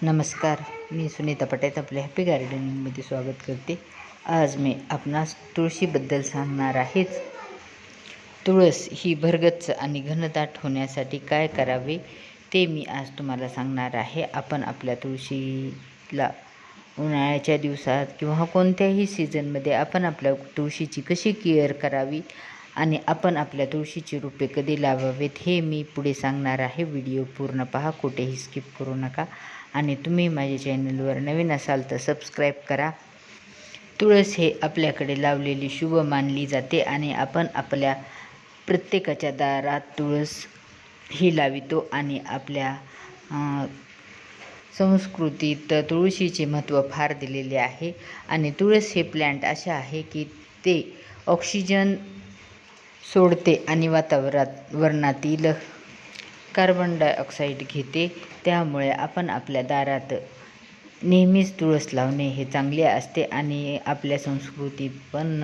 नमस्कार मी सुनीता पटेत आपल्या हॅपी गार्डनिंगमध्ये स्वागत करते. आज मी आपणास तुळशीबद्दल सांगणार आहेच. तुळस ही भरगच्च आणि घनदाट होण्यासाठी काय करावे ते मी आज तुम्हाला सांगणार आहे. आपण आपल्या तुळशीला उन्हाळ्याच्या दिवसात किंवा कोणत्याही सीझनमध्ये आपण आपल्या तुळशीची कशी केअर करावी आणि आपण आपल्या तुळशीची रोपे कधी लावावेत हे मी पुढे सांगणार आहे. व्हिडिओ पूर्ण पहा कुठेही स्किप करू नका. आणि तुम्ही माझ्या चॅनलवर नवीन असाल तर सबस्क्राईब करा. तुळस हे आपल्याकडे लावलेली शुभ मानली जाते आणि आपण आपल्या प्रत्येकाच्या दारात तुळस ही लावितो आणि आपल्या संस्कृतीत तुळशीचे महत्त्व फार दिलेले आहे. आणि तुळस हे प्लॅन्ट असे आहे की ते ऑक्सिजन सोडते आणि वातावरणात वरणातील कार्बन डायऑक्साईड घेते. त्यामुळे आपण आपल्या दारात नेहमीच तुळस लावणे हे चांगले असते. आणि आपल्या संस्कृतीत पण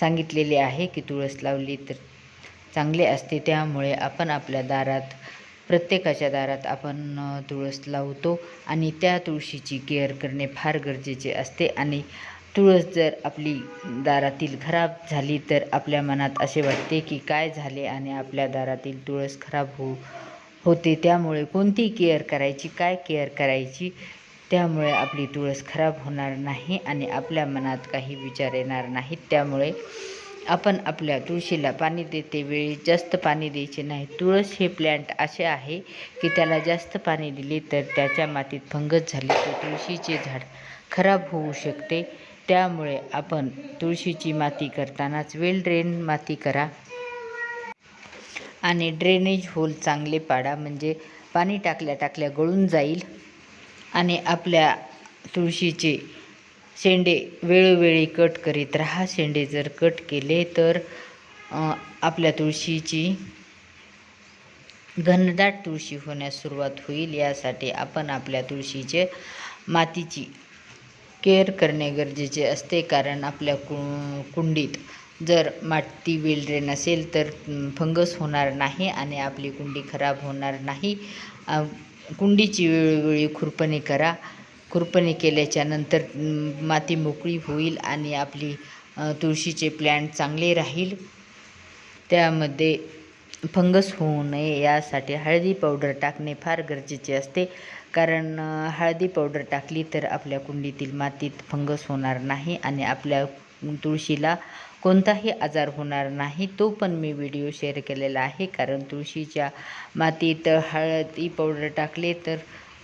सांगितलेले आहे की तुळस लावली तर चांगले असते. त्यामुळे आपण आपल्या दारात प्रत्येकाच्या दारात आपण तुळस लावतो. आणि त्या तुळशीची केअर करणे फार गरजेचे असते. आणि तुळस जर आपली दारातील खराब झाली तर आपल्या मनात असे वाटते की काय झाले आणि आपल्या दारातील तुळस खराब हो होते. त्यामुळे कोणती केअर करायची काय केअर करायची त्यामुळे आपली तुळस खराब होणार नाही आणि आपल्या मनात काही विचार येणार नाहीत. त्यामुळे आपण आपल्या तुळशीला पाणी देते. वेळी जास्त पाणी द्यायचे नाही. तुळस हे प्लॅन्ट असे आहे की त्याला जास्त पाणी दिले तर त्याच्या मातीत फंगस झाली तर तुळशीचे झाड खराब होऊ शकते. त्यामुळे आपण तुळशीची माती करतानाच वेल ड्रेन माती करा. आणि ड्रेनेज होल चांगले पाडा म्हणजे पाणी टाकल्या टाकल्या गळून जाईल. आणि आपल्या तुळशीचे शेंडे वेळोवेळी कट करीत राहा. शेंडे जर कट केले तर आपल्या तुळशीची घनदाट तुळशी होण्यास सुरुवात होईल. यासाठी आपण आपल्या तुळशीचे मातीची केअर करणे गरजेचे असते. कारण आपल्या कु कुंडीत जर माती वेलरे नसेल तर फंगस होणार नाही आणि आपली कुंडी खराब होणार नाही. कुंडीची वेळोवेळी खुरपणी करा. खुरपणी केल्याच्यानंतर माती मोकळी होईल आणि आपली तुळशीचे प्लॅन्ट चांगले राहील. त्यामध्ये फंगस होऊ नये यासाठी हळदी पावडर टाकणे फार गरजेचे असते. कारण हळदी पावडर टाकली तर आपल्या कुंडीतील मातीत फंगस होणार नाही आणि आपल्या तुळशीला कोणताही आजार होणार नाही. तो पण मी व्हिडिओ शेअर केलेला आहे. कारण तुळशीच्या मातीत हळदी पावडर टाकले तर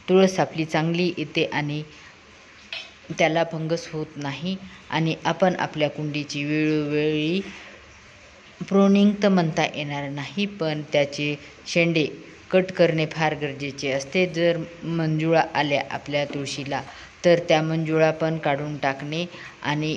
तुळस आपली चांगली येते आणि त्याला फंगस होत नाही. आणि आपण आपल्या कुंडीची वेळोवेळी प्रोनिंग तर म्हणता येणार नाही पण त्याचे शेंडे कट करणे फार गरजेचे असते. जर मंजुळा आल्या आपल्या तुळशीला तर त्या मंजुळा पण काढून टाकणे आणि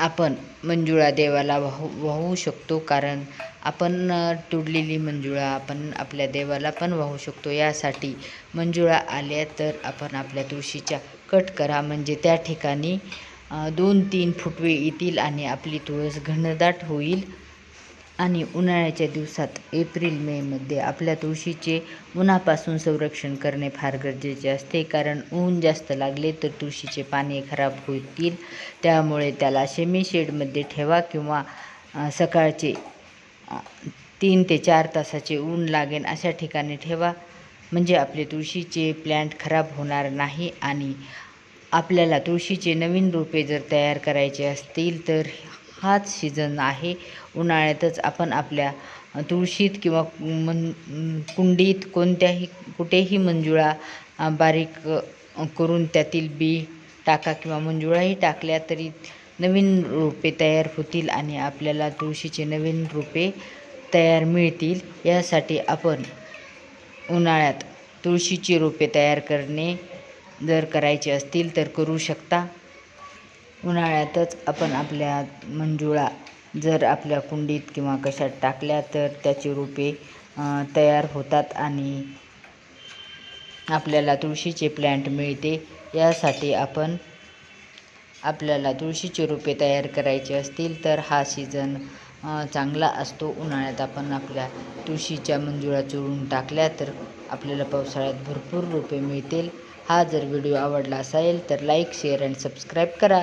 आपण मंजुळा देवाला वाहू वाहू शकतो कारण आपण तुडलेली मंजुळा आपण आपल्या देवाला पण वाहू शकतो. यासाठी मंजुळा आल्या तर आपण आपल्या तुळशीच्या कट करा म्हणजे त्या ठिकाणी दोन तीन फुटवे येतील आणि आपली तुळस घनदाट होईल. आणि उन्हाळ्याच्या दिवसात एप्रिल मेमध्ये आपल्या तुळशीचे उन्हापासून संरक्षण करणे फार गरजेचे असते. कारण ऊन जास्त लागले तर तुळशीचे पाने खराब होतील. त्यामुळे त्याला शेमी शेडमध्ये ठेवा किंवा सकाळचे तीन ते चार तासाचे ऊन लागेल अशा ठिकाणी ठेवा. म्हणजे आपले तुळशीचे प्लॅन्ट खराब होणार नाही आणि आपल्याला तुळशीचे नवीन रोपे जर तयार करायचे असतील तर हाच सीझन आहे. उन्हाळ्यातच आपण आपल्या तुळशीत किंवा मन कुंडीत कोणत्याही कुठेही मंजुळा बारीक करून त्यातील बी टाका किंवा मंजुळाही टाकल्या तरी नवीन रोपे तयार होतील आणि आपल्याला तुळशीचे नवीन रोपे तयार मिळतील. यासाठी आपण उन्हाळ्यात तुळशीची रोपे तयार करणे जर करायचे असतील तर करू शकता. उन्हाळ्यातच आपण आपल्या मंजुळा जर आपल्या कुंडीत किंवा कशात टाकल्या तर त्याची रोपे तयार होतात आणि आपल्याला तुळशीचे प्लॅन्ट मिळते. यासाठी आपण आपल्याला तुळशीचे रोपे तयार करायचे असतील तर हा सीझन चांगला असतो. उन्हाळ्यात आपण आपल्या तुळशीच्या मंजुळा चोळून टाकल्या तर आपल्याला पावसाळ्यात भरपूर रोपे मिळतील. हा जर व्हिडिओ आवडला असेल तर लाईक शेअर अँड सबस्क्राईब करा.